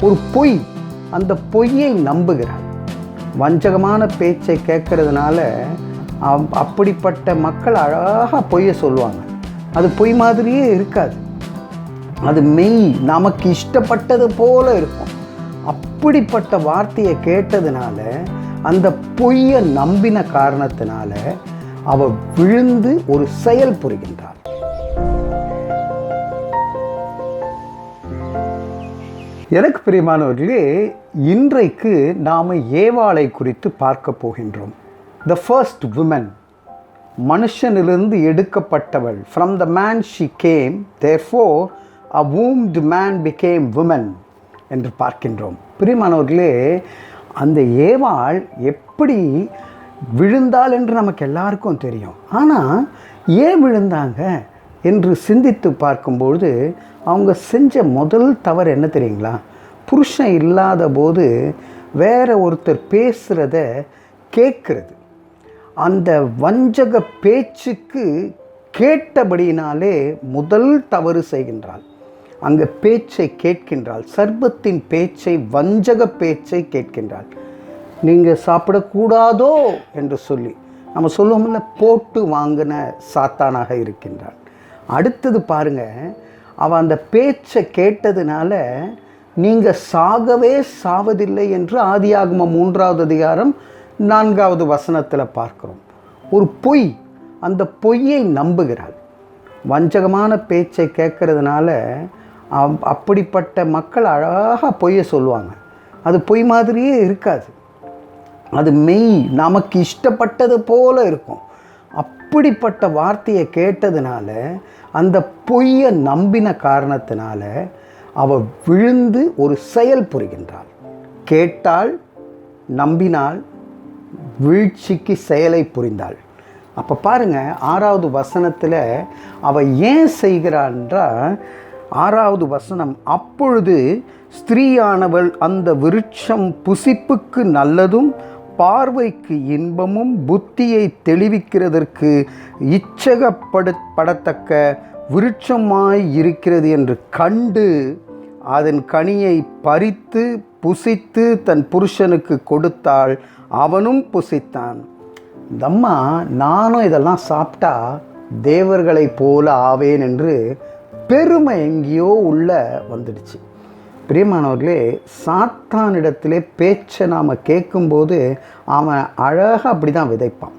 ஒரு பொய் அந்த பொய்யை நம்புகிறார். வஞ்சகமான பேச்சை கேட்கறதுனால அப்படிப்பட்ட மக்கள் அழகாக பொய்யை சொல்லுவாங்க. அது பொய் மாதிரியே இருக்காது. அது மெய் நமக்கு இஷ்டப்பட்டது போல இருக்கும். அப்படிப்பட்ட வார்த்தையை கேட்டதுனால அந்த பொய்யை நம்பின காரணத்தினால அவ விழுந்து ஒரு செயல் புரிகின்றாள். எனக்கு பிரியமானவர்களே இன்றைக்கு நாம் ஏவாளை குறித்து பார்க்க போகின்றோம். த ஃபர்ஸ்ட் உமன் மனுஷனிலிருந்து எடுக்கப்பட்டவள். From the man she came therefore a wombed man became woman என்று பார்க்கின்றோம். பிரியமானவர்களே அந்த ஏவாள் எப்படி விழுந்தாள் என்று நமக்கு எல்லாருக்கும் தெரியும். ஆனால் ஏன் விழுந்தாங்க? என்று சிந்தித்து பார்க்கும்பொழுது அவங்க செஞ்ச முதல் தவறு என்ன தெரியுங்களா? புருஷன் இல்லாத போது வேற ஒருத்தர் பேசுகிறத கேட்குறது அந்த வஞ்சக பேச்சுக்கு கேட்டபடியினாலே முதல் தவறு செய்கின்றாள். அங்கே பேச்சை கேட்கின்றாள். சர்பத்தின் பேச்சை வஞ்சக பேச்சை கேட்கின்றாள். நீங்கள் சாப்பிடக்கூடாதோ என்று சொல்லி நம்ம சொல்லுவோம்ல போட்டு வாங்கின சாத்தானாக இருக்கின்றாள். அடுத்தது பாருங்க அவள் அந்த பேச்சை கேட்டதுனால நீங்கள் சாகவே சாவதில்லை என்று ஆதியாகமம் மூன்றாவது அதிகாரம் நான்காவது வசனத்தில் பார்க்குறோம். ஒரு பொய் அந்த பொய்யை நம்புகிறாள் வஞ்சகமான பேச்சை கேட்கறதுனால அப்படிப்பட்ட மக்கள் அழகாக பொய்யை சொல்லுவாங்க. அது பொய் மாதிரியே இருக்காது. அது மெய் நமக்கு இஷ்டப்பட்டது போல இருக்கும். அப்படிப்பட்ட வார்த்தையை கேட்டதுனால அந்த பொய்யை நம்பின காரணத்தினால அவ விழுந்து ஒரு செயல் புரிகின்றாள். கேட்டாள் நம்பினாள் வீழ்ச்சிக்கு செயலை புரிந்தாள். அப்போ பாருங்க ஆறாவது வசனத்தில் அவள் ஏன் செய்கிறான்றா ஆறாவது வசனம் அப்பொழுது ஸ்திரீயானவள் அந்த விருட்சம் புசிப்புக்கு நல்லதும் பார்வைக்கு இன்பமும் புத்தியை தெளிவிக்கிறதற்கு இச்சகப்படு படத்தக்க விருட்சமாய் இருக்கிறது என்று கண்டு அதன் கனியை பறித்து புசித்து தன் புருஷனுக்கு கொடுத்தாள். அவனும் புசித்தான். இந்த அம்மா நானும் இதெல்லாம் சாப்பிட்டா தேவர்களைப் போல ஆவேன் என்று பெருமை எங்கேயோ உள்ள வந்துடுச்சு. பிரியமானவர்களே சாத்தானிடத்திலே பேச்சை நாம் கேட்கும்போது அவன் அழகாக அப்படி தான் விதைப்பான்.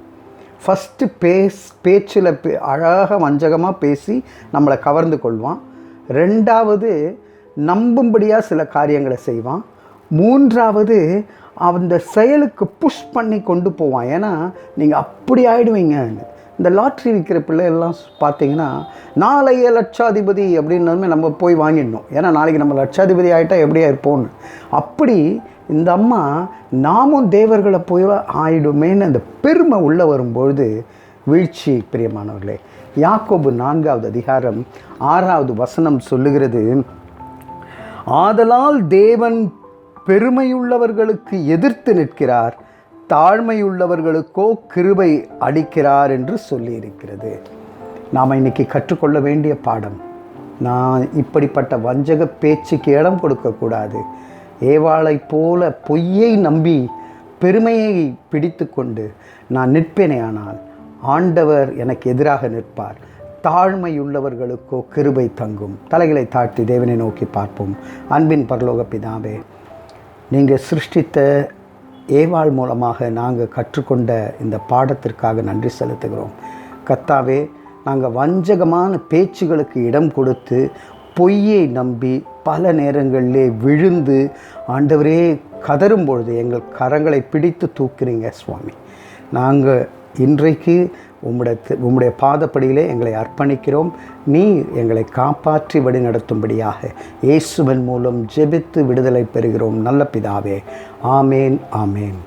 ஃபஸ்ட்டு பேஸ் பேச்சில் பே அழகாக வஞ்சகமாக பேசி நம்மளை கவர்ந்து கொள்வான். ரெண்டாவது நம்பும்படியாக சில காரியங்களை செய்வான். மூன்றாவது அந்த செயலுக்கு புஷ் பண்ணி கொண்டு போவான். ஏன்னா நீங்கள் அப்படி ஆயிடுவீங்க இந்த லாட்ரி விற்கிற பிள்ளைகள்லாம் பார்த்தீங்கன்னா நாளைய லட்சாதிபதி அப்படின்னதுமே நம்ம போய் வாங்கிடணும். ஏன்னா நாளைக்கு நம்ம லட்சாதிபதி ஆகிட்டா எப்படியா இருப்போம்னு. அப்படி இந்த அம்மா நாமும் தேவர்களை போய் ஆயிடுமேன்னு அந்த பெருமை உள்ளே வரும்பொழுது வீழ்ச்சி பிரியமானவர்களே. யாக்கோபு நான்காவது அதிகாரம் ஆறாவது வசனம் சொல்லுகிறது ஆதலால் தேவன் பெருமையுள்ளவர்களுக்கு எதிர்த்து நிற்கிறார் தாழ்மையுள்ளவர்களுக்கோ கிருபை அளிக்கிறார் என்று சொல்லியிருக்கிறது. நாம் இன்னைக்கு கற்றுக்கொள்ள வேண்டிய பாடம் நான் இப்படிப்பட்ட வஞ்சக பேச்சுக்கு இடம் கொடுக்கக்கூடாது ஏவாளைப் போல பொய்யை நம்பி பெருமையை பிடித்து கொண்டு நான் நிற்பேனேயானால் ஆண்டவர் எனக்கு எதிராக நிற்பார். தாழ்மையுள்ளவர்களுக்கோ கிருபை தங்கும். தலைகளை தாழ்த்தி தேவனை நோக்கி பார்ப்போம். அன்பின் பரலோக பிதாவே நீங்கள் சிருஷ்டித்த ஏவாள் மூலமாக நாங்கள் கற்றுக்கொண்ட இந்த பாடத்திற்காக நன்றி செலுத்துகிறோம். கத்தாவே நாங்கள் வஞ்சகமான பேச்சுகளுக்கு இடம் கொடுத்து பொய்யை நம்பி பல நேரங்களிலே விழுந்து ஆண்டவரே கதறும் பொழுது எங்கள் கரங்களை பிடித்து தூக்குறீங்க சுவாமி. நாங்கள் இன்றைக்கு உம்முடைய உம்முடைய பாதப்படியிலே எங்களை அர்ப்பணிக்கிறோம். நீ எங்களை காப்பாற்றி வழி நடத்தும்படியாக இயேசுவன் மூலம் ஜெபித்து விடுதலை பெறுகிறோம். நல்ல பிதாவே. ஆமேன் ஆமேன்.